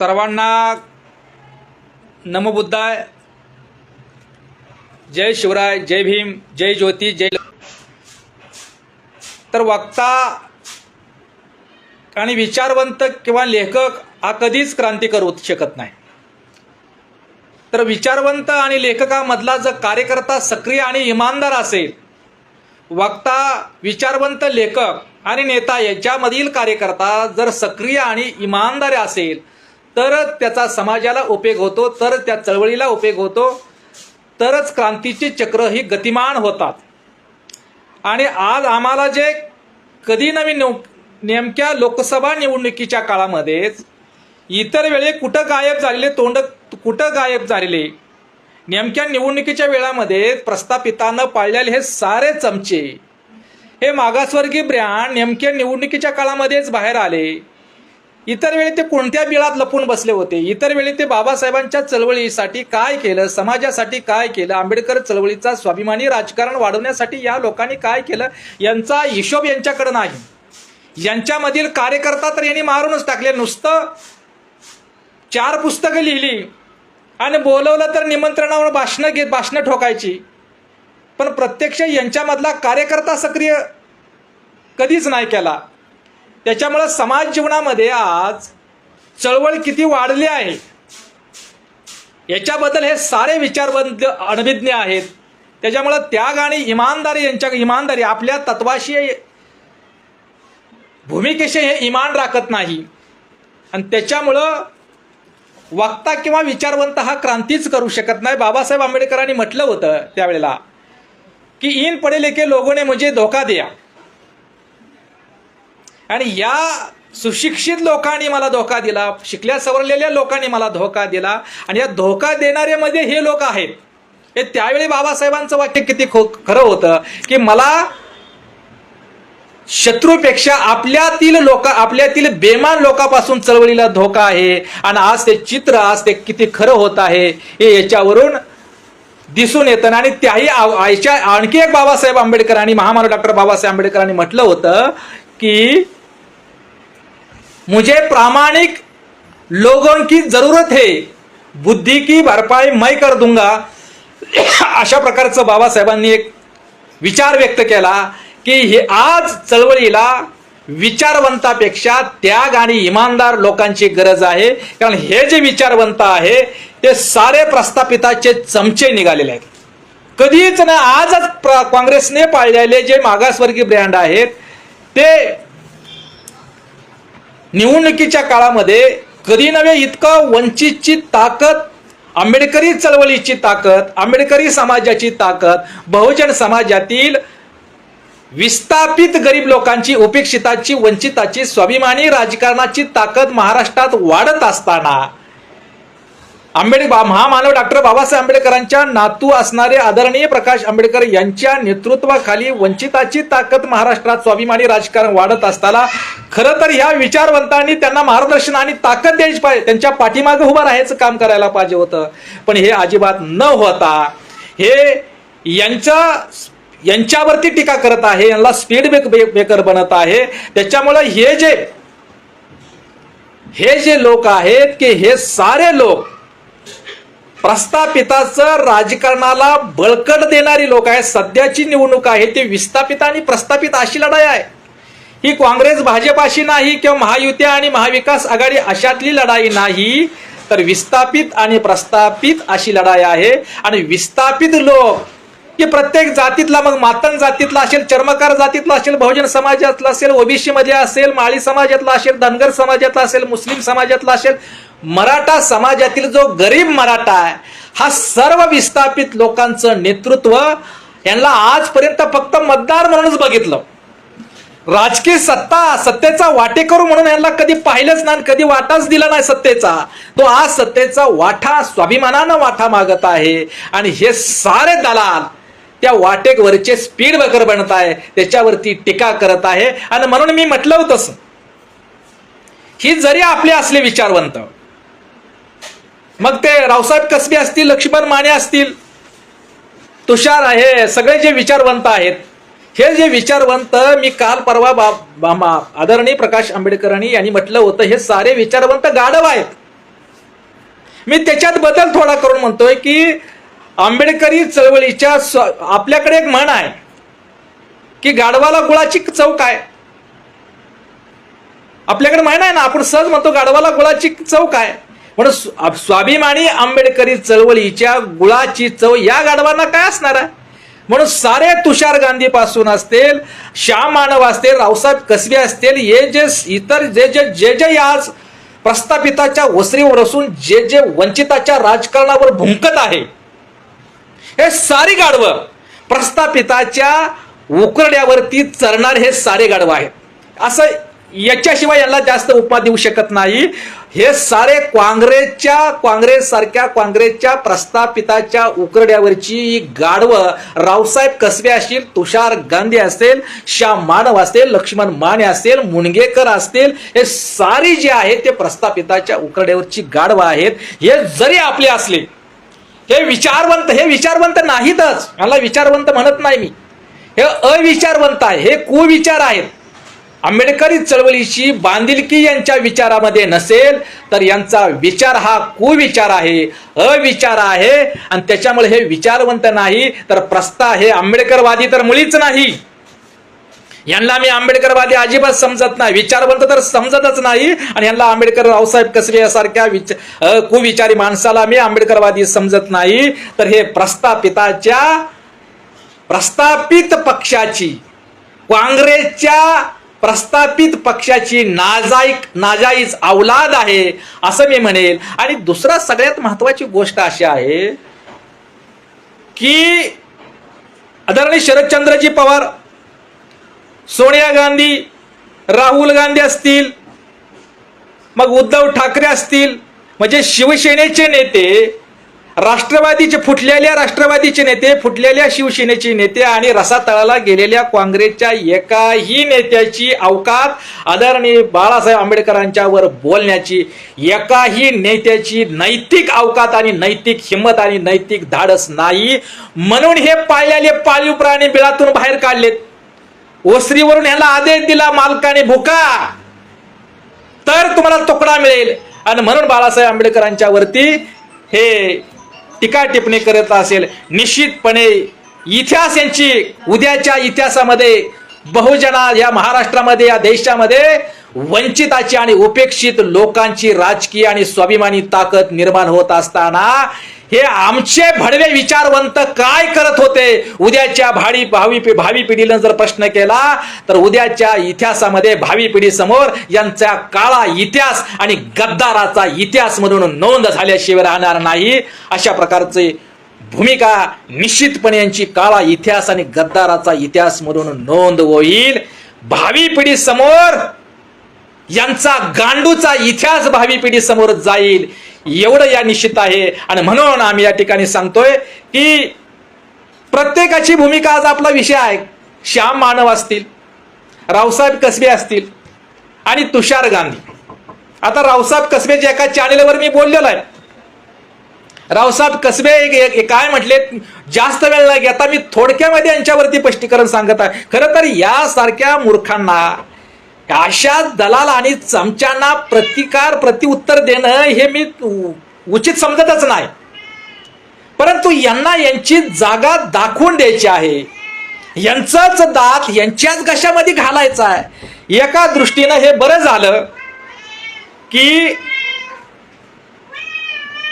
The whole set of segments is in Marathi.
सर्वांना नमबुद्धाय. जय शिवराय जय भीम जय ज्योती जय तर वक्ता आणि विचारवंत किंवा लेखक हा कधीच क्रांती करू शकत नाही. तर विचारवंत आणि लेखकामधला जर कार्यकर्ता सक्रिय आणि इमानदार असेल वक्ता विचारवंत लेखक आणि नेता याच्यामधील कार्यकर्ता जर सक्रिय आणि इमानदार असेल तरच त्याचा समाजाला उपयोग होतो तर त्या चळवळीला उपयोग होतो तरच क्रांतीची चक्र ही गतिमान होतात. आणि आज आम्हाला जे कधी नवीन नेम नेमक्या लोकसभा निवडणुकीच्या काळामध्येच इतर वेळी कुठं गायब झालेले तोंड कुठं गायब झालेले नेमक्या निवडणुकीच्या वेळामध्ये प्रस्थापितानं पाळलेले हे सारे चमचे हे मागासवर्गीय ब्रँड नेमक्या निवडणुकीच्या काळामध्येच बाहेर आले. इतर वेळी ते कोणत्या बिळात लपून बसले होते? इतर वेळी ते बाबासाहेबांच्या चळवळीसाठी काय केलं? समाजासाठी काय केलं? आंबेडकर चळवळीचा स्वाभिमानी राजकारण वाढवण्यासाठी या लोकांनी काय केलं? यांचा हिशोब यांच्याकडे नाही. यांच्यामधील कार्यकर्ता तर यांनी मारूनच टाकले. नुसतं चार पुस्तकं लिहिली आणि बोलवलं तर निमंत्रणावर भाषणं घेत भाषणं ठोकायची. पण प्रत्यक्ष यांच्यामधला कार्यकर्ता सक्रिय कधीच नाही केला. त्याच्यामुळं समाज जीवनामध्ये आज चळवळ किती वाढली आहे? याच्याबद्दल हे सारे विचारवंत अनभिज्ञ आहेत. त्याच्यामुळं त्याग आणि इमानदारी यांच्या इमानदारी आपल्या तत्वाशी भूमिकेशी हे इमान राखत नाही. आणि त्याच्यामुळं वक्ता किंवा विचारवंत हा क्रांतीच करू शकत नाही. बाबासाहेब आंबेडकरांनी म्हटलं होतं त्यावेळेला की इन पडे लेके लोगोने म्हणजे धोका द्या. आणि या सुशिक्षित लोकांनी मला धोका दिला शिकल्या सवरलेल्या लोकांनी मला धोका दिला आणि या धोका देणाऱ्यामध्ये हे लोक आहेत. हे त्यावेळी बाबासाहेबांचं वाक्य किती खो खरं होतं की मला शत्रूपेक्षा आपल्यातील लोक आपल्यातील बेमान लोकांपासून चळवळीला धोका आहे आणि आज ते चित्र आज ते किती खरं होत आहे हे याच्यावरून दिसून येतं. आणि त्याही आयच्या आणखी एक बाबासाहेब आंबेडकरांनी महामानव डॉक्टर बाबासाहेब आंबेडकरांनी म्हटलं होतं की मुझे प्रामाणिक लोगों की जरूरत है। बुद्धी की भरपाई मैं कर दूंगा। अशा प्रकारचं बाबासाहेबांनी एक विचार व्यक्त केला की हे आज चळवळीला विचारवंतापेक्षा त्याग आणि इमानदार लोकांची गरज आहे. कारण हे जे विचारवंत आहे ते सारे प्रस्थापिताचे चमचे निघालेले आहेत. कधीच ना आजच प्र- काँग्रेसने पाळलेले जे मागासवर्गीय ब्रँड आहेत ते निवडणुकीच्या काळामध्ये कधी नव्हे इतकं वंचितची ताकद आंबेडकरी चळवळीची ताकद आंबेडकरी समाजाची ताकद बहुजन समाजातील विस्थापित गरीब लोकांची उपेक्षिताची वंचिताची स्वाभिमानी राजकारणाची ताकद महाराष्ट्रात वाढत असताना आंबेडकर महामानव डॉक्टर बाबासाहेब आंबेडकरांच्या नातू असणारे आदरणीय प्रकाश आंबेडकर यांच्या नेतृत्वाखाली वंचिताची ताकद महाराष्ट्रात स्वाभिमानी राजकारण वाढत असताना खरं तर ह्या विचारवंतांनी त्यांना मार्गदर्शन आणि ताकद द्यायची पाहिजे त्यांच्या पाठीमागे उभं राहायचं काम करायला पाहिजे होतं. पण हे अजिबात न होता हे यांच्या यांच्यावरती टीका करत आहे यांना स्पीड ब्रेकर बनत आहे. त्याच्यामुळे हे जे हे जे लोक आहेत की हे सारे लोक प्रस्थापिताचं राजकारणाला बळकट देणारी लोक आहेत. सध्याची निवडणूक आहे ती विस्थापित आणि प्रस्थापित अशी लढाई आहे. ही काँग्रेस भाजपाशी नाही किंवा महायुती आणि महाविकास आघाडी अशातली लढाई नाही तर विस्थापित आणि प्रस्थापित अशी लढाई आहे. आणि विस्थापित लोक की प्रत्येक जातीतला मग मातंग जातीतला असेल चर्मकार जातीतला असेल बहुजन समाजातला असेल ओबीसी मध्ये असेल माळी समाजातला असेल धनगर समाजातला असेल मुस्लिम समाजातला असेल मराठा समाजातील जो गरीब मराठा आहे हा सर्व विस्थापित लोकांचं नेतृत्व यांना आजपर्यंत फक्त मतदार म्हणूनच बघितलं. राजकीय सत्ता सत्तेचा वाटेकरू म्हणून यांना कधी पाहिलंच नाही कधी वाटाच दिला नाही सत्तेचा. तो आज सत्तेचा वाटा स्वाभिमानानं वाटा मागत आहे. आणि हे सारे दलाल त्या वाटेकवरचे स्पीड ब्रेकर बनत आहे त्याच्यावरती टीका करत आहे. आणि म्हणून मी म्हटलं होतस ही जरी आपले असले विचारवंत मग ते रावसाहेब कसबे असतील लक्ष्मण माने असतील तुषार आहे सगळे जे विचारवंत आहेत हे जे विचारवंत मी काल परवा बा- बा- बा आदरणीय प्रकाश आंबेडकरांनी यांनी म्हटलं होतं हे सारे विचारवंत गाढव आहेत. मी त्याच्यात बदल थोडा करून म्हणतोय की आंबेडकरी चळवळीच्या आपल्याकडे एक म्हण आहे की गाढवाला गुळाची चव काय? आपल्याकडे म्हण आहे ना आपण सहज म्हणतो गाढवाला गुळाची चव काय? म्हणून स्वाभिमानी आंबेडकरी चळवळीच्या गुळाची चव या गाढवांना काय असणार आहे? म्हणून सारे तुषार गांधी पासून असतील श्याम मानव असतील रावसाहेब कसबे असतील हे जे इतर जे जे जे जे आज प्रस्थापिताच्या वसरीवर असून जे जे वंचिताच्या राजकारणावर भुंकत आहे हे सारी गाढवं प्रस्थापिताच्या उकरड्यावरती चरणार हे सारे गाढवं आहेत. असं याच्याशिवाय यांना जास्त उपमा देऊ शकत नाही. हे सारे काँग्रेसच्या काँग्रेस सारख्या काँग्रेसच्या प्रस्थापिताच्या उकरड्यावरची गाढवं रावसाहेब कसबे असतील तुषार गांधी असेल श्याम मानव असेल लक्ष्मण माने असेल मुणगेकर असतील हे सारी जे आहेत ते प्रस्थापिताच्या उकरड्यावरची गाढवं आहेत. हे जरी आपले असले हे विचारवंत हे विचारवंत नाहीतच. मला विचारवंत म्हणत नाही मी. हे अविचारवंत आहे हे कुविचार आहेत. आंबेडकरी चळवळीची बांधिलकी यांच्या विचारामध्ये नसेल तर यांचा विचार हा कुविचार आहे अविचार आहे. आणि त्याच्यामुळे हे विचारवंत नाही तर प्रस्ता हे आंबेडकरवादी तर मुळीच नाही. यांना मी आंबेडकरवादी अजिबात समजत नाही विचारवंत तर समजतच नाही. आणि यांना आंबेडकर रावसाहेब कसबे यासारख्या विच कुविचारी माणसाला मी आंबेडकरवादी समजत नाही. तर हे प्रस्थापिताच्या प्रस्थापित पक्षाची काँग्रेसच्या प्रस्थापित पक्षाची नाजाईक नाजाईज अवलाद आहे असं मी म्हणेल. आणि दुसरा सगळ्यात महत्वाची गोष्ट अशी आहे की आदरणीय शरदचंद्रजी पवार सोनिया गांधी राहुल गांधी असतील मग उद्धव ठाकरे असतील म्हणजे शिवसेनेचे नेते राष्ट्रवादीचे फुटलेल्या राष्ट्रवादीचे नेते फुटलेल्या शिवसेनेचे नेते आणि रसातळाला गेलेल्या काँग्रेसच्या एकाही नेत्याची अवकात आदरणीय बाळासाहेब आंबेडकरांच्या वर बोलण्याची एकाही नेत्याची नैतिक अवकात आणि नैतिक हिंमत आणि नैतिक धाडस नाही. म्हणून हे पाळलेले पाळीव प्राणी बिळातून बाहेर काढलेत. ओसरीवरून ह्याला आदेश दिला मालकाने भुका. तर तुम्हाला तुकडा मिळेल. आणि म्हणून बाळासाहेब आंबेडकरांच्या वरती हे टीका टिप्पणी करत असेल. निश्चितपणे इतिहास यांची उद्याच्या इतिहासामध्ये बहुजना या महाराष्ट्रामध्ये या देशामध्ये वंचिताची आणि उपेक्षित लोकांची राजकीय आणि स्वाभिमानी ताकद निर्माण होत असताना हे आमचे भडवे विचारवंत काय करत होते? उद्याच्या भाडी भावी पि- भावी पिढीनं जर प्रश्न केला तर उद्याच्या इतिहासामध्ये भावी पिढी समोर यांचा काळा इतिहास आणि गद्दाराचा इतिहास म्हणून नोंद झाल्याशिवाय राहणार नाही. अशा प्रकारचे भूमिका निश्चितपणे यांची काळा इतिहास आणि गद्दाराचा इतिहास म्हणून नोंद होईल. भावी पिढी समोर यांचा गांडूचा इतिहास भावी पिढी समोर जाईल. एवढं या निश्चित आहे. आणि म्हणून आम्ही या ठिकाणी सांगतोय की प्रत्येकाची भूमिका आज आपला विषय आहे. श्याम मानव असतील रावसाहेब कसबे असतील आणि तुषार गांधी. आता रावसाहेब कसबेच्या एका चॅनेलवर मी बोललेलो आहे. रावसाहेब कसबे एक काय म्हटले जास्त वेळ नाही आता मी थोडक्यामध्ये यांच्यावरती स्पष्टीकरण सांगत आहे. खरं तर यासारख्या मूर्खांना अशा दलाल आणि चमच्यांना प्रतिकार प्रतिउत्तर देणं हे मी उ- उचित समजतच नाही. परंतु यांना यांची जागा दाखवून द्यायची आहे. यांचाच दात यांच्याच घशामध्ये घालायचा आहे. एका दृष्टीनं हे बरं झालं की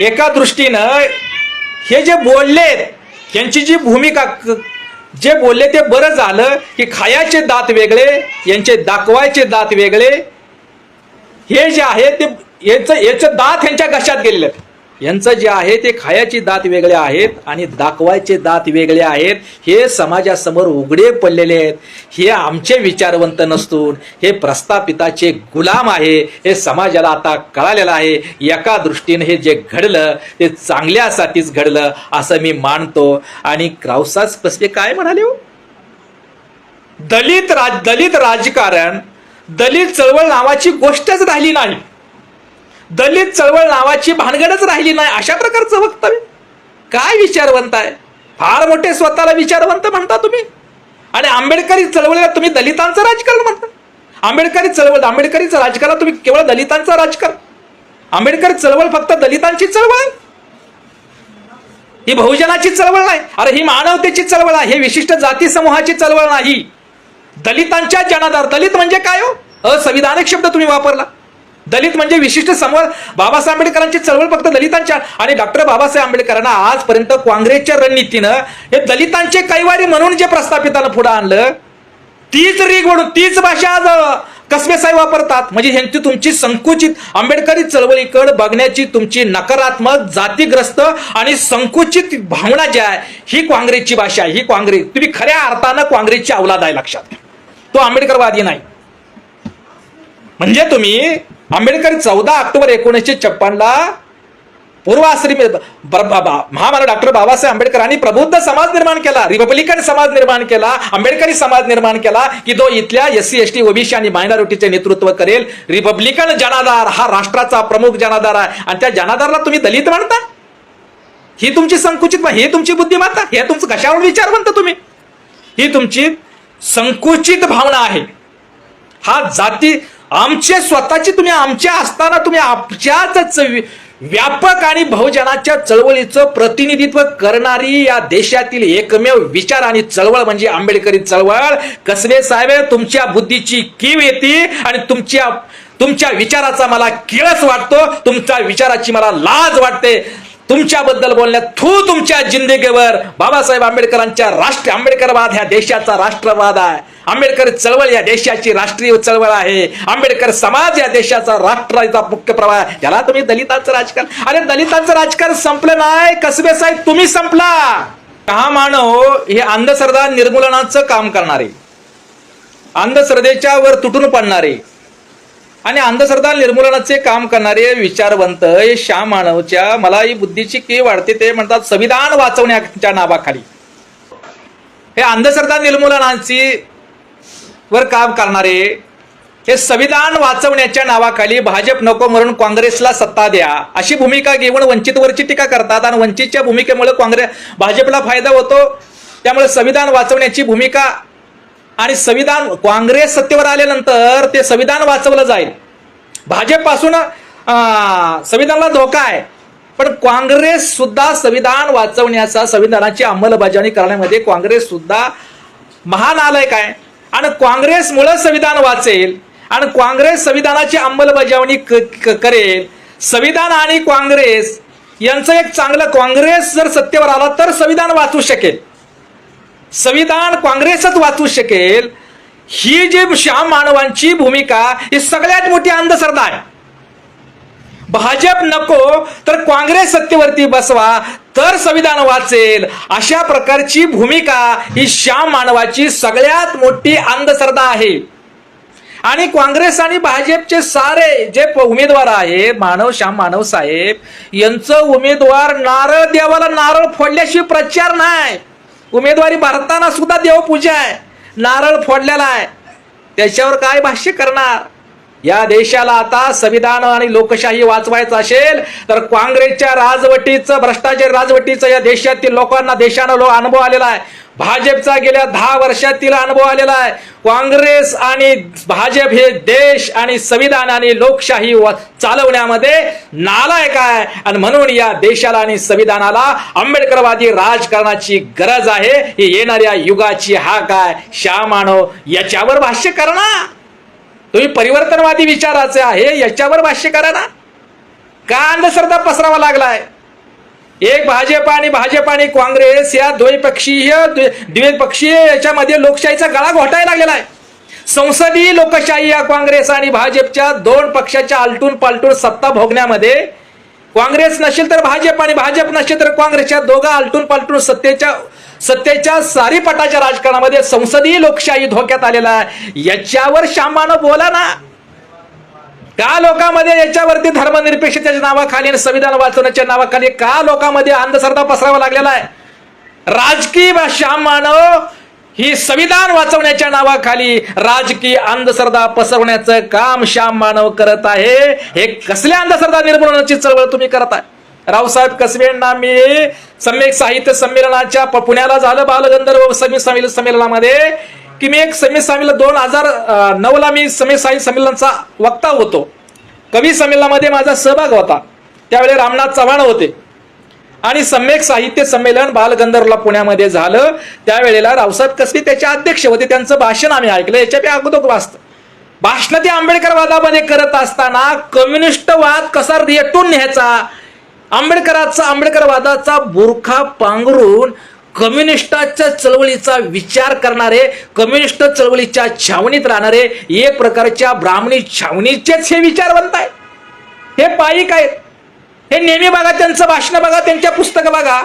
एका दृष्टीनं हे जे बोलले यांची जी भूमिका जे बोलले ते बरं झालं की खायाचे दात वेगळे यांचे दाखवायचे दात वेगळे. हे जे आहे ते याचं याचं दात यांच्या घशात गेलेले. आहेत यांचं जे आहे ते खायाचे दात वेगळे आहेत आणि दाखवायचे दात वेगळे आहेत. हे समाजासमोर उघडे पडलेले आहेत. हे आमचे विचारवंत नसून हे प्रस्थापिताचे गुलाम आहे हे समाजाला आता कळालेलं आहे. एका दृष्टीने हे जे घडलं ते चांगल्यासाठीच घडलं असं मी मानतो. आणि क्रावसाच कसले काय म्हणाले हो? दलित राज दलित राजकारण दलित चळवळ नावाची गोष्टच राहिली नाही. दलित चळवळ नावाची भानगडच राहिली नाही अशा प्रकारचं वक्तव्य. काय विचारवंत आहे फार मोठे स्वतःला विचारवंत म्हणता तुम्ही. आणि आंबेडकरी चळवळीला तुम्ही दलितांचं राजकारण म्हणता. आंबेडकरी चळवळ आंबेडकरीचं राजकारण तुम्ही केवळ दलितांचं राजकारण. आंबेडकर चळवळ फक्त दलितांची चळवळ आहे. ही बहुजनाची चळवळ नाही. अरे ही मानवतेची चळवळ आहे. हे विशिष्ट जाती समूहाची चळवळ नाही. दलितांच्या जनाधार. दलित म्हणजे काय हो? असंविधानिक शब्द तुम्ही वापरला. दलित म्हणजे विशिष्ट समोर बाबासाहेब आंबेडकरांची चळवळ फक्त दलितांच्या आणि डॉक्टर बाबासाहेब आंबेडकरांना आजपर्यंत काँग्रेसच्या रणनीतीनं हे दलितांचे कैवारी म्हणून जे प्रस्थापितानं पुढे आणलं तीच रीग म्हणून तीच भाषा आज कसबे साहेब वापरतात. म्हणजे ह्यांची तुमची संकुचित आंबेडकरी चळवळीकडे बघण्याची तुमची नकारात्मक जातीग्रस्त आणि संकुचित भावना जी आहे ही काँग्रेसची भाषा आहे. ही काँग्रेस तुम्ही खऱ्या अर्थानं काँग्रेसची अवलाद आहे लक्षात तो आंबेडकरवादी नाही. म्हणजे तुम्ही आंबेडकर चौदा ऑक्टोबर एकोणीसशे छप्पनला पूर्वाश्री महामानव डॉक्टर बाबासाहेब आंबेडकरांनी प्रबुद्ध समाज निर्माण केला. रिपब्लिकन समाज निर्माण केला. आंबेडकरी समाज निर्माण केला की तो इथल्या S C S T OBC आणि मायनॉरिटीचे नेतृत्व करेल. रिपब्लिकन जनाधार हा राष्ट्राचा प्रमुख जनाधार आहे. आणि त्या जनाधारला तुम्ही दलित मानता? ही तुमची संकुचित ही तुमची बुद्धिमत्ता हे तुमचं कशावर विचार म्हणता तुम्ही? ही तुमची संकुचित भावना आहे. हा जाती आमचे स्वतःची तुम्ही आमच्या असताना तुम्ही आमच्याच व्यापक आणि बहुजनाच्या चळवळीचं प्रतिनिधित्व करणारी या देशातील एकमेव विचार आणि चळवळ म्हणजे आंबेडकरी चळवळ. कसबे साहेब तुमच्या बुद्धीची कीव येते आणि तुमच्या तुमच्या विचाराचा मला किळस वाटतो. तुमच्या विचाराची मला लाज वाटते. तुमच्याबद्दल बोलण्यात थू तुमच्या जिंदगीवर. बाबासाहेब आंबेडकरांच्या राष्ट्र आंबेडकरवाद ह्या देशाचा राष्ट्रवाद आहे. आंबेडकर चळवळ या देशाची राष्ट्रीय चळवळ आहे. आंबेडकर समाज या देशाचा राष्ट्राचा मुख्य प्रवाह आहे. त्याला तुम्ही दलितांचं राजकारण अरे दलितांचं राजकारण संपलं नाही. कसबे साहेब तुम्ही संपला. हा मानव हो, हे अंधश्रद्धा निर्मूलनाचं काम करणारे. अंधश्रद्धेच्या वर तुटून पडणारे. आणि अंधश्रद्धा निर्मूलनाचे काम करणारे विचारवंत हे श्याम मानवच्या मला ही बुद्धीची की वाढते ते म्हणतात संविधान वाचवण्याच्या नावाखाली. हे अंधश्रद्धा निर्मूलनाची वर काम करणारे हे संविधान वाचवण्याच्या नावाखाली भाजप नको म्हणून काँग्रेसला सत्ता द्या अशी भूमिका घेऊन वंचितवरची टीका करतात आणि वंचितच्या भूमिकेमुळे काँग्रेस भाजपला फायदा होतो त्यामुळे संविधान वाचवण्याची भूमिका आणि संविधान काँग्रेस सत्तेवर आल्यानंतर ते संविधान वाचवलं जाईल. भाजपपासून संविधानाला धोका आहे. पण काँग्रेस सुद्धा संविधान वाचवण्याचा संविधानाची अंमलबजावणी करण्यामध्ये काँग्रेस सुद्धा आलय काय आणि काँग्रेसमुळं संविधान वाचेल आणि काँग्रेस संविधानाची अंमलबजावणी क- क- करेल संविधान आणि काँग्रेस यांचं एक चांगलं काँग्रेस जर सत्तेवर आला तर संविधान वाचू शकेल. संविधान काँग्रेसच वाचू शकेल ही जी श्याम मानवांची भूमिका ही सगळ्यात मोठी अंधश्रद्धा आहे. भाजप नको तर काँग्रेस सत्तेवरती बसवा तर संविधान वाचेल. अशा प्रकारची भूमिका ही श्याम मानवाची सगळ्यात मोठी अंधश्रद्धा आहे. आणि काँग्रेस आणि भाजपचे सारे जे उमेदवार आहे मानव श्याम मानव साहेब यांचं उमेदवार नारळ देवाला नारळ फोडल्याशिवाय प्रचार नाही. उमेदवारी भरताना सुद्धा देवपूजा आहे. नारळ फोडलेला आहे. त्याच्यावर काय भाष्य करणार? या देशाला आता संविधान आणि लोकशाही वाचवायचं असेल तर काँग्रेसच्या राजवटीचं भ्रष्टाचार राजवटीचं या देशातील लोकांना देशानं लो अनुभव आलेला आहे. भाजपचा गेल्या दहा वर्षातील अनुभव आलेला आहे. काँग्रेस आणि भाजप हे देश आणि संविधान आणि लोकशाही चालवण्यामध्ये नालायक आहे. आणि म्हणून या देशाला आणि संविधानाला आंबेडकरवादी राजकारणाची गरज आहे. ही येणाऱ्या युगाची हाक आहे. श्यामानव याच्यावर भाष्य करणार तुम्ही परिवर्तनवादी विचाराचे आहे याच्यावर भाष्य करा ना. का अंधश्रद्धा पसरावा लागलाय? एक भाजप आणि भाजप आणि काँग्रेस या द्वैपक्षीय द्विपक्षीय याच्यामध्ये लोकशाहीचा गळा घोटायला लागलेला आहे. संसदीय लोकशाही या काँग्रेस आणि भाजपच्या दोन पक्षाच्या आलटून पालटून सत्ता भोगण्यामध्ये काँग्रेस नसेल तर भाजप आणि भाजप नसेल तर काँग्रेसच्या दोघा आलटून पालटून सत्तेच्या सत्तेच्या सारीपटाच्या राजकारणामध्ये संसदीय लोकशाही धोक्यात आलेला आहे. याच्यावर शामानं बोला ना. का लोकांमध्ये याच्यावरती धर्मनिरपेक्षतेच्या नावाखाली आणि संविधान वाचवण्याच्या नावाखाली का लोकांमध्ये अंधश्रद्धा पसरावा लागलेला आहे? राजकीय बा- श्याम मानव ही संविधान वाचवण्याच्या नावाखाली राजकीय अंधश्रद्धा पसरवण्याचं काम श्याम मानव करत आहे. हे कसल्या अंधश्रद्धा निर्मूलनाची चळवळ तुम्ही करत रावसाहेब रावसाहेब यांना मी सम्यक साहित्य संमेलनाच्या प- पुण्याला झालं बालगंधर्व समी संमेलन संमेलनामध्ये. की मी एक समी संमेलन दोन हजार नऊला मी समी साहित्य संमेलनाचा वक्ता होतो. कवी संमेलनामध्ये माझा सहभाग होता. त्यावेळी रामनाथ चव्हाण होते. आणि सम्यक साहित्य संमेलन बालगंधर्वला पुण्यामध्ये झालं. त्यावेळेला रावसाहेब कसबे त्याचे अध्यक्ष होते. त्यांचं भाषण आम्ही ऐकलं. याच्या अगोदर वाचतं. भाषण ते आंबेडकरवादामध्ये करत असताना कम्युनिस्टवाद कसा रेटून न्यायचा? आंबेडकराचा आंबेडकरवादाचा बुरखा पांघरून कम्युनिस्टाच्या चळवळीचा विचार करणारे कम्युनिस्ट चळवळीच्या छावणीत राहणारे एक प्रकारच्या ब्राह्मणी छावणीचेच हे विचारवंत आहे हे पायिक आहेत. हे नेहमी बघा त्यांचं भाषण बघा त्यांच्या पुस्तकं बघा.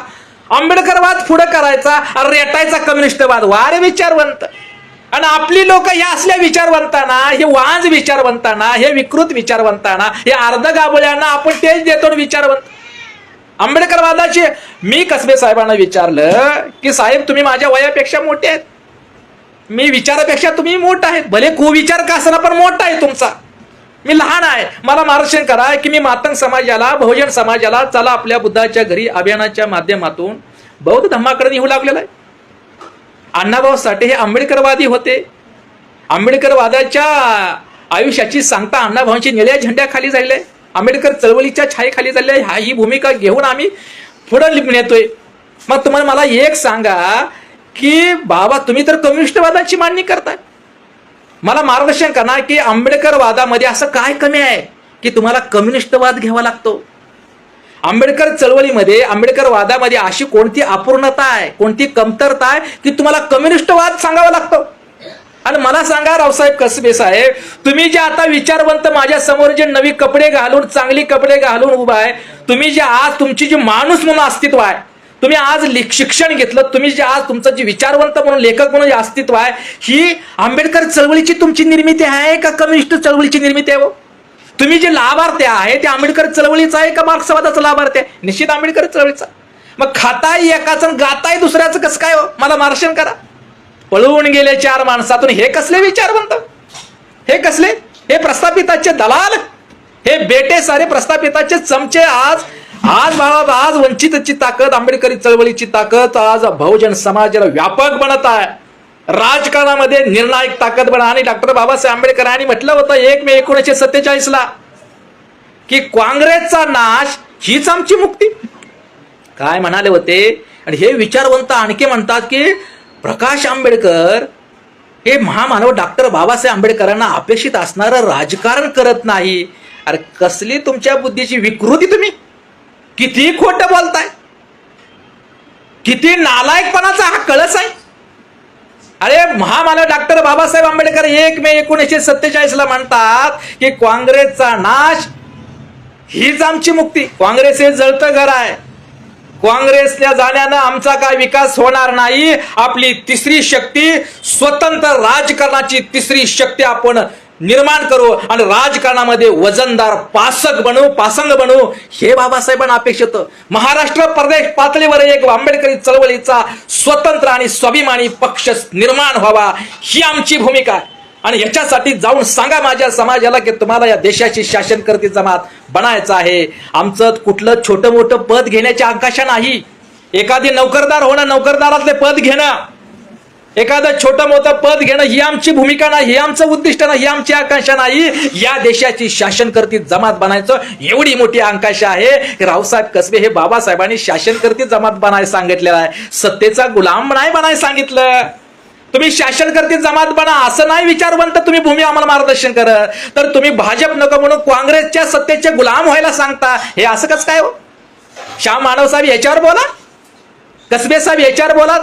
आंबेडकरवाद पुढं करायचा रेटायचा कम्युनिस्टवाद वारे विचारवंत. आणि आपली लोक या असल्या विचारवंताना हे वांज विचारवंताना हे विकृत विचारवंताना हे अर्ध गाबोळ्यांना आपण तेच देतो ना विचारवंत. आंबेडकरवादाचे मी कसबे साहेबांना विचारलं की साहेब तुम्ही माझ्या वयापेक्षा मोठे आहेत. मी विचारापेक्षा तुम्ही मोठा आहेत. भले कुविचार का असना पण मोठा आहे तुमचा. मी लहान आहे. मला मार्गदर्शन करा की मी मातंग समाजाला बहुजन समाजाला चला आपल्या बुद्धाच्या घरी अभियानाच्या माध्यमातून बौद्ध धम्माकडे नेऊ लागलेला आहे. अण्णाभाऊ साठे हे आंबेडकरवादी होते. आंबेडकरवादाच्या आयुष्याची सांगता अण्णाभाऊंची निळ्या झेंड्याखाली झालेली आहे. आंबेडकर चळवळीच्या छायेखाली झालेल्या ह्या ही भूमिका घेऊन आम्ही पुढं लिपण्यातोय मग तुम्हाला मला एक सांगा की बाबा तुम्ही तर कम्युनिस्टवादाची मांडणी करताय. मला मार्गदर्शन करा की आंबेडकर वादामध्ये असं काय कमी आहे की तुम्हाला कम्युनिस्टवाद घ्यावा लागतो? आंबेडकर चळवळीमध्ये आंबेडकर वादामध्ये अशी कोणती अपूर्णता आहे कोणती कमतरता आहे की तुम्हाला कम्युनिस्टवाद सांगावा लागतो? आणि मला सांगा रावसाहेब कसबे साहेब तुम्ही जे आता विचारवंत माझ्यासमोर जे नवी कपडे घालून चांगली कपडे घालून उभा आहे तुम्ही जे आज तुमची जी माणूस म्हणून अस्तित्व आहे तुम्ही आज लिख- शिक्षण घेतलं तुम्ही जे आज तुमचं जे विचारवंत म्हणून लेखक म्हणून जे अस्तित्व आहे ही आंबेडकर चळवळीची तुमची निर्मिती आहे का कम्युनिस्ट चळवळीची निर्मिती आहे हो? तुम्ही जे लाभार्थी आहे ते आंबेडकर चळवळीचा आहे का मार्क्सवादाचा लाभार्थी आहे? निश्चित आंबेडकर चळवळीचा. मग खाताय एकाचं गाताय दुसऱ्याचं कसं काय हो? मला मार्शन करा. पळून गेले चार माणसातून. हे कसले विचारवंत? हे कसले? हे प्रस्थापिताचे दलाल? हे बेटे सारे प्रस्थापिताचे चमचे आज? आज बाळा आज वंचितची ताकद आंबेडकरी चळवळीची ताकद आज बहुजन समाजाला व्यापक बनत आहे. राजकारणामध्ये निर्णायक ताकद बना आणि डॉक्टर बाबासाहेब आंबेडकरांनी म्हटलं होतं एक मे एकोणीसशे सत्तेचाळीस ला की काँग्रेसचा नाश हीच आमची मुक्ती. काय म्हणाले होते? आणि हे विचारवंत आणखी म्हणतात की प्रकाश आंबेडकर हे महामानव डॉक्टर बाबासाहेब आंबेडकरांना अपेक्षित असणारं राजकारण करत नाही. अरे कसली तुमच्या बुद्धीची विकृती तुम्ही? किती खोटं बोलताय? किती नालायकपणाचा हा कळस आहे? अरे महामानव डॉक्टर बाबासाहेब आंबेडकर एक मे एकोणीसशे सत्तेचाळीस ला म्हणतात की काँग्रेसचा नाश हीच आमची मुक्ती. काँग्रेस हे जळतं घर आहे. काँग्रेसला जाण्यानं आमचा काय विकास होणार नाही? आपली तिसरी शक्ती स्वतंत्र राजकारणाची तिसरी शक्ती आपण निर्माण करू आणि राजकारणामध्ये वजनदार पासक बनू पासंग बनू. हे बाबासाहेबांना अपेक्षित महाराष्ट्र प्रदेश पातळीवर एक आंबेडकरी चळवळीचा स्वतंत्र आणि स्वाभिमानी पक्ष निर्माण व्हावा. ही आमची भूमिका आहे. आणि याच्यासाठी जाऊन सांगा माझ्या समाजाला की तुम्हाला या देशाची शासनकर्ती जमात बनायचं आहे. आमचं कुठलं छोटं मोठं पद घेण्याची आकांक्षा नाही. एखादी नोकरदार होणं नोकरदारातले पद घेणं. एखादं छोटं मोठं पद घेणं ही आमची भूमिका नाही ही आमचं उद्दिष्ट नाही ही आमची आकांक्षा नाही. या देशाची शासनकर्ती जमात बनायचं एवढी मोठी आकांक्षा आहे. रावसाहेब कसबे हे बाबासाहेबांनी शासनकर्ती जमात बनाय सांगितलेलं आहे. सत्तेचा गुलाम नाही बनाय सांगितलं. तुम्ही शासनकर्ती जमात बना. असं नाही विचारवंत तुम्ही भूमी आम्हाला मार्गदर्शन करत तर तुम्ही भाजप नको म्हणून काँग्रेसच्या सत्तेचे गुलाम व्हायला सांगता. हे असं कसं काय हो? श्याम मानव साहेब याच्यावर बोला. कसबे साहेब याच्यावर बोला.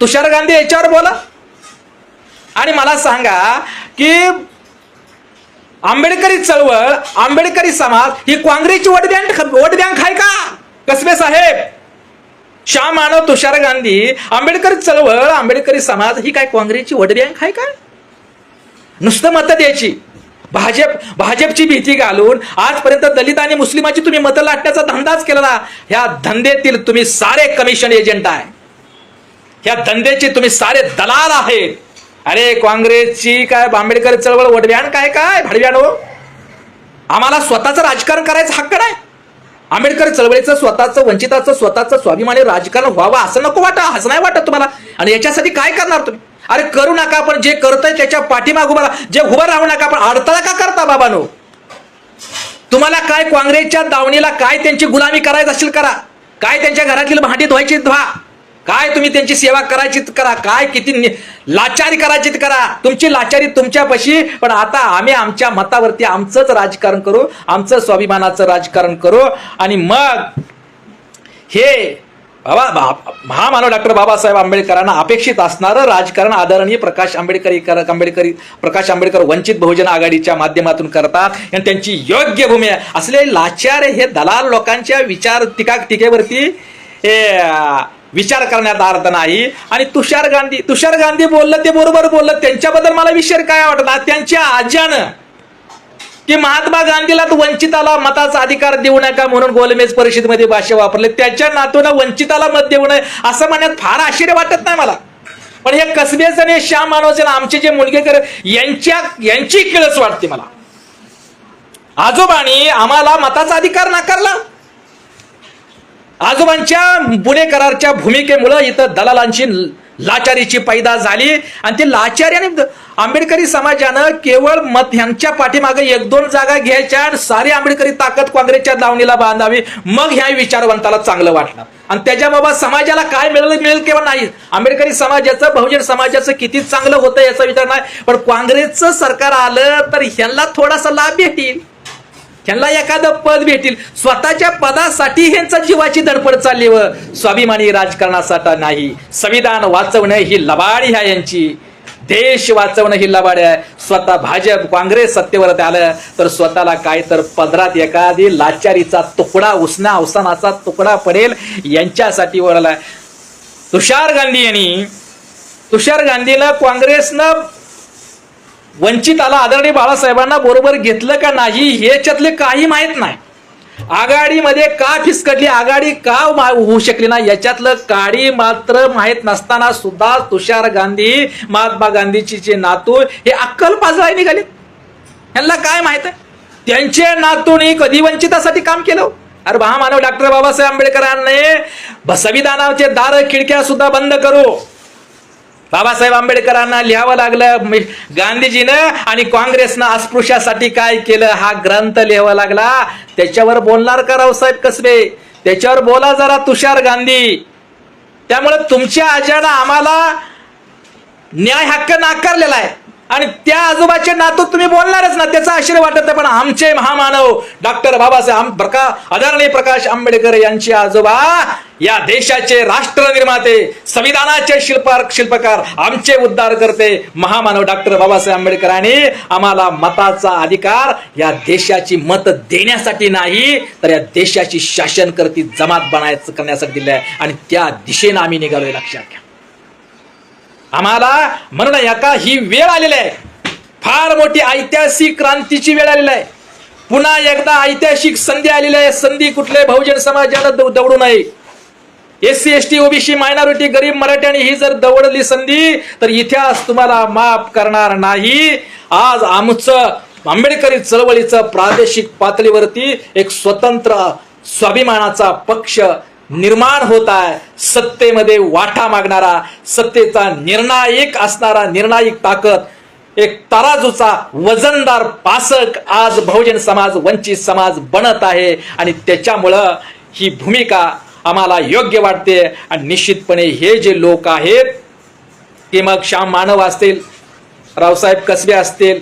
तुषार गांधी याच्यावर बोला. आणि मला सांगा की आंबेडकरी चळवळ आंबेडकरी समाज ही काँग्रेसची वोट बँक वोट बँक आहे का? कसबे साहेब. श्याम मानव तुषार गांधी आंबेडकरी चळवळ आंबेडकरी समाज ही काय काँग्रेसची वोट बँक आहे काय? नुसतं मतं द्यायची. भाजप भाजपची भीती घालून आजपर्यंत दलित आणि मुस्लिमाची तुम्ही मतं लाटण्याचा धंदाच केला ना ह्या धंद्यातील तुम्ही सारे कमिशन एजंट आहे. ह्या धंद्याचे तुम्ही सारे दलाल आहेत. अरे काँग्रेसची काय आंबेडकर चळवळ वडव्यान काय काय भडव्यान हो? आम्हाला स्वतःचं राजकारण करायचं हक्क नाही. आंबेडकर चळवळीचं स्वतःचं वंचिताचं स्वतःचं स्वाभिमानी राजकारण व्हावं असं नको वाटत असं नाही वाटत तुम्हाला? आणि याच्यासाठी काय करणार तुम्ही? अरे करू नका आपण जे करतोय त्याच्या पाठीमाग उभा जे उभं राहू नका आपण अडथळा का करता बाबानो? तुम्हाला काय काँग्रेसच्या दावणीला काय त्यांची गुलामी करायचं असेल करा. काय त्यांच्या घरातील भांडी धुवायची धुवा. काय तुम्ही त्यांची सेवा करायची करा? काय किती लाचारी करायची करा? तुमची लाचारी तुमच्यापाशी पण आता आम्ही आमच्या मतावरती आमचंच राजकारण करू आमचं स्वाभिमानाचं राजकारण करू आणि मग हे बाबा महामानव डॉक्टर बाबासाहेब आंबेडकरांना अपेक्षित असणारं राजकारण आदरणीय प्रकाश आंबेडकरी कर- आंबेडकरी प्रकाश आंबेडकर वंचित बहुजन आघाडीच्या माध्यमातून करतात आणि त्यांची योग्य भूमी आहे. असले लाचार हे दलाल लोकांच्या विचार टीका टीकेवरती हे विचार करण्यात अर्थ नाही. आणि तुषार गांधी तुषार गांधी बोललं ते बरोबर बोललं. त्यांच्याबद्दल मला विषय काय वाटला? त्यांच्या आज्यानं की महात्मा गांधीला तर वंचिताला मताचा अधिकार देऊ नका म्हणून गोलमेज परिषदेमध्ये भाषा वापरले. त्याच्या नातून वंचिताला मत देऊ नये असं म्हणण्यात फार आश्चर्य वाटत नाही मला. पण हे कसबेच आणि श्याम मानवचे आमचे जे मुलगेकर यांच्या यांची किळस वाटते मला. आजोबांनी आम्हाला मताचा अधिकार नाकारला. आजोबांच्या पुणे करारच्या भूमिकेमुळं इथं दलालांची लाचारीची पैदा झाली. आणि ती लाचारी आणि आंबेडकरी समाजानं केवळ मत ह्यांच्या पाठीमागे एक दोन जागा घ्यायच्या आणि सारी आंबेडकरी ताकद काँग्रेसच्या दावणीला बांधावी. मग ह्या विचारवंताला चांगलं वाटणार. आणि त्याच्या बाबा समाजाला काय मिळेल मिळेल किंवा नाही? आंबेडकरी समाजाचं बहुजन समाजाचं किती चांगलं होतं याचा विचार नाही. पण काँग्रेसचं सरकार आलं तर ह्यांना थोडासा लाभ भेटेल. त्यांना एखादं पद भेटेल. स्वतःच्या पदासाठी ह्यांचा जीवाची धडपड चालली व स्वाभिमानी राजकारणासाठी नाही. संविधान वाचवणं ही लबाडी ह्या यांची. देश वाचवणं ही लबाड आहे. स्वतः भाजप काँग्रेस सत्तेवर आलं तर स्वतःला काय तर पदरात एखादी लाचारीचा तुकडा उसना अवसानाचा तुकडा पडेल यांच्यासाठी वळला तुषार गांधी यांनी तुषार गांधीला काँग्रेसनं वंचिताला आदरणीय बाळासाहेबांना बरोबर घेतलं का नाही ह्याच्यातले काही माहीत नाही. आघाडीमध्ये का फिसकटली आघाडी का मा- होऊ शकली नाही याच्यातलं काडी मात्र माहीत नसताना सुद्धा तुषार गांधी महात्मा गांधीची जे नातू हे अक्कल पाजळाय निघाले ह्यांना काय माहीत आहे? त्यांचे नातूने कधी वंचितासाठी काम केलं? अरे महामानव डॉक्टर बाबासाहेब आंबेडकरांनी संविधानाचे दार खिडक्या सुद्धा बंद करू. बाबासाहेब आंबेडकरांना लिहावं लागलं गांधीजीनं आणि काँग्रेसनं अस्पृश्यासाठी काय केलं हा ग्रंथ लिहावा लागला. त्याच्यावर बोलणार का रावसाहेब कसबे? त्याच्यावर बोला जरा तुषार गांधी. त्यामुळे तुमच्या आज्यानं आम्हाला न्याय हक्क नाकारलेला आहे. आणि त्या आजोबाचे नातू तुम्ही बोलणारच ना त्याचा आश्चर्य वाटत पण आमचे महामानव डॉक्टर बाबासाहेब प्रका आदरणीय प्रकाश आंबेडकर यांचे आजोबा या देशाचे राष्ट्र निर्माते संविधानाचे शिल्पार शिल्पकार आमचे उद्धार करते महामानव डॉक्टर बाबासाहेब आंबेडकरांनी आम्हाला मताचा अधिकार या देशाची मत देण्यासाठी नाही तर या देशाची शासन करती जमात बनायचं करण्यासाठी दिलंय. आहे आणि त्या दिशेनं आम्ही निघालोय लक्षात घ्या. आम्हाला म्हणून एका ही वेळ आलेली आहे. फार मोठी ऐतिहासिक क्रांतीची वेळ आलेली आहे. पुन्हा एकदा ऐतिहासिक संधी आलेली आहे. संधी कुठले? बहुजन समाजानं दौडू नये. S C S T OBC minority गरीब मराठ्याने ही जर दवडली संधी तर इतिहास तुम्हाला माफ करणार नाही. आज आमचं आंबेडकरी चळवळीचं प्रादेशिक पातळीवरती एक स्वतंत्र स्वाभिमानाचा पक्ष निर्माण होत आहे. सत्तेमध्ये वाटा मागणारा सत्तेचा निर्णायक असणारा निर्णायक ताकद एक तराजूचा वजनदार पासक आज बहुजन समाज वंचित समाज बनत आहे आणि त्याच्यामुळं ही भूमिका आम्हाला योग्य वाटते आणि निश्चितपणे हे जे लोक आहेत ते मग श्याम मानव असतील रावसाहेब कसबे असतील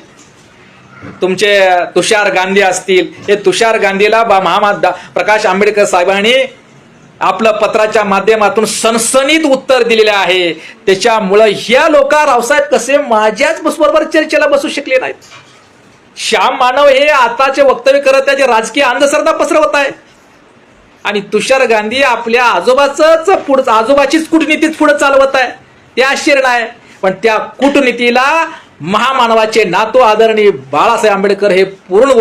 तुमचे तुषार गांधी असतील. हे तुषार गांधीला बा महामा प्रकाश आंबेडकर साहेबांनी आपलं पत्राच्या माध्यमातून सनसनीत उत्तर दिलेले आहे. त्याच्यामुळं ह्या लोक रावसाहेब कसे माझ्याच बरोबर चर्चेला बसू शकले नाहीत. श्याम मानव हे आताचे वक्तव्य करत त्याची राजकीय अंधश्रद्धा पसरवत आहे. आणि तुषार गांधी आपल्या आजोबाच पुढं आजोबाचीच कूटनीतीच पुढे चालवत आहे. ते आश्चर्य आहे. पण त्या कूटनीतीला महामानवाचे नातो आदरणीय बाळासाहेब आंबेडकर हे पूर्ण